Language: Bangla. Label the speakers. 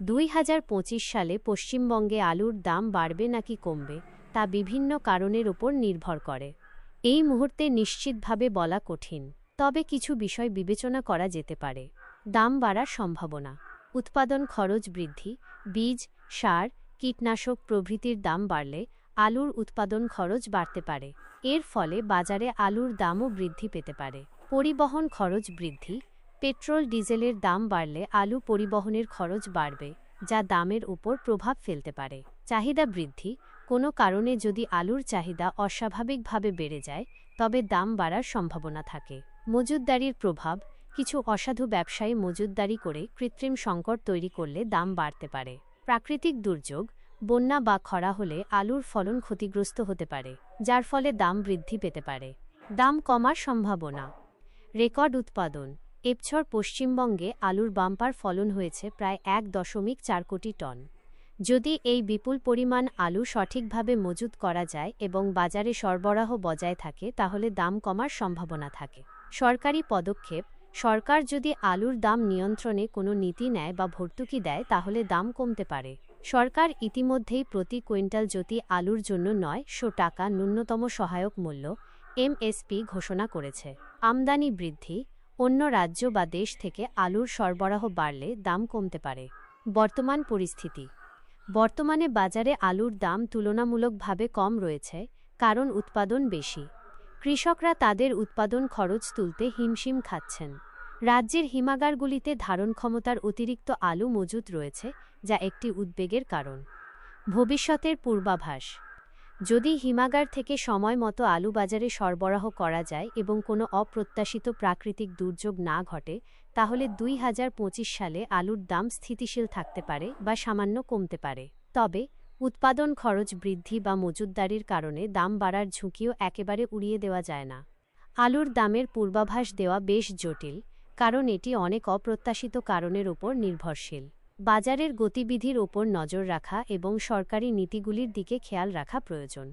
Speaker 1: দুই হাজার পঁচিশ সালে পশ্চিমবঙ্গে আলুর দাম বাড়বে নাকি কমবে, তা বিভিন্ন কারণের উপর নির্ভর করে। এই মুহূর্তে নিশ্চিতভাবে বলা কঠিন, তবে কিছু বিষয় বিবেচনা করা যেতে পারে। দাম বাড়ার সম্ভাবনা, উৎপাদন খরচ বৃদ্ধি, বীজ, সার, কীটনাশক প্রভৃতির দাম বাড়লে আলুর উৎপাদন খরচ বাড়তে পারে। এর ফলে বাজারে আলুর দামও বৃদ্ধি পেতে পারে। পরিবহন খরচ বৃদ্ধি পেট্রোল ডিজেলের দাম বাড়লে আলু পরিবহনের খরচ বাড়বে, যা দামের উপর প্রভাব ফেলতে পারে। চাহিদা বৃদ্ধি, কোনো কারণে যদি আলুর চাহিদা অস্বাভাবিকভাবে বেড়ে যায়, তবে দাম বাড়ার সম্ভাবনা থাকে। মজুতদারির প্রভাব, কিছু অসাধু ব্যবসায়ী মজুতদারি করে কৃত্রিম সংকট তৈরি করলে দাম বাড়তে পারে। প্রাকৃতিক দুর্যোগ, বন্যা বা খরা হলে আলুর ফলন ক্ষতিগ্রস্ত হতে পারে, যার ফলে দাম বৃদ্ধি পেতে পারে। দাম কমার সম্ভাবনা, রেকর্ড উৎপাদন এবছর পশ্চিমবঙ্গে আলুর বাম্পার ফলন হয়েছে প্রায় এক দশমিক চার কোটি টন। যদি এই বিপুল পরিমাণ আলু সঠিকভাবে মজুত করা যায় এবং বাজারে সরবরাহ বজায় থাকে, তাহলে দাম কমার সম্ভাবনা থাকে। সরকারি পদক্ষেপ, সরকার যদি আলুর দাম নিয়ন্ত্রণে কোনো নীতি নেয় বা ভর্তুকি দেয়, তাহলে দাম কমতে পারে। সরকার ইতিমধ্যেই প্রতি কুইন্টাল যদি আলুর জন্য নয় শো টাকা ন্যূনতম সহায়ক মূল্য, এমএসপি ঘোষণা করেছে। আমদানি বৃদ্ধি অন্য রাজ্য বা দেশ থেকে আলুর সরবরাহ বাড়লে দাম কমতে পারে। বর্তমান পরিস্থিতি। বর্তমানে বাজারে আলুর দাম তুলনামূলকভাবে কম রয়েছে, কারণ উৎপাদন বেশি। কৃষকরা তাদের উৎপাদন খরচ তুলতে হিমশিম খাচ্ছেন। রাজ্যের হিমাগারগুলিতে ধারণ ক্ষমতার অতিরিক্ত আলু মজুত রয়েছে, যা একটি উদ্বেগের কারণ। ভবিষ্যতের পূর্বাভাস যদি হিমাগার থেকে সময় মতো আলু বাজারে সরবরাহ করা যায় এবং কোনো অপ্রত্যাশিত প্রাকৃতিক দুর্যোগ না ঘটে, তাহলে দুই হাজার পঁচিশ সালে আলুর দাম স্থিতিশীল থাকতে পারে বা সামান্য কমতে পারে। তবে, উৎপাদন খরচ বৃদ্ধি বা মজুতদারির কারণে দাম বাড়ার ঝুঁকিও একেবারে উড়িয়ে দেওয়া যায় না। আলুর দামের পূর্বাভাস দেওয়া বেশ জটিল, কারণ এটি অনেক অপ্রত্যাশিত কারণের উপর নির্ভরশীল। বাজারের গতিবিধির ওপর নজর রাখা এবং সরকারি নীতিগুলির দিকে খেয়াল রাখা প্রয়োজন।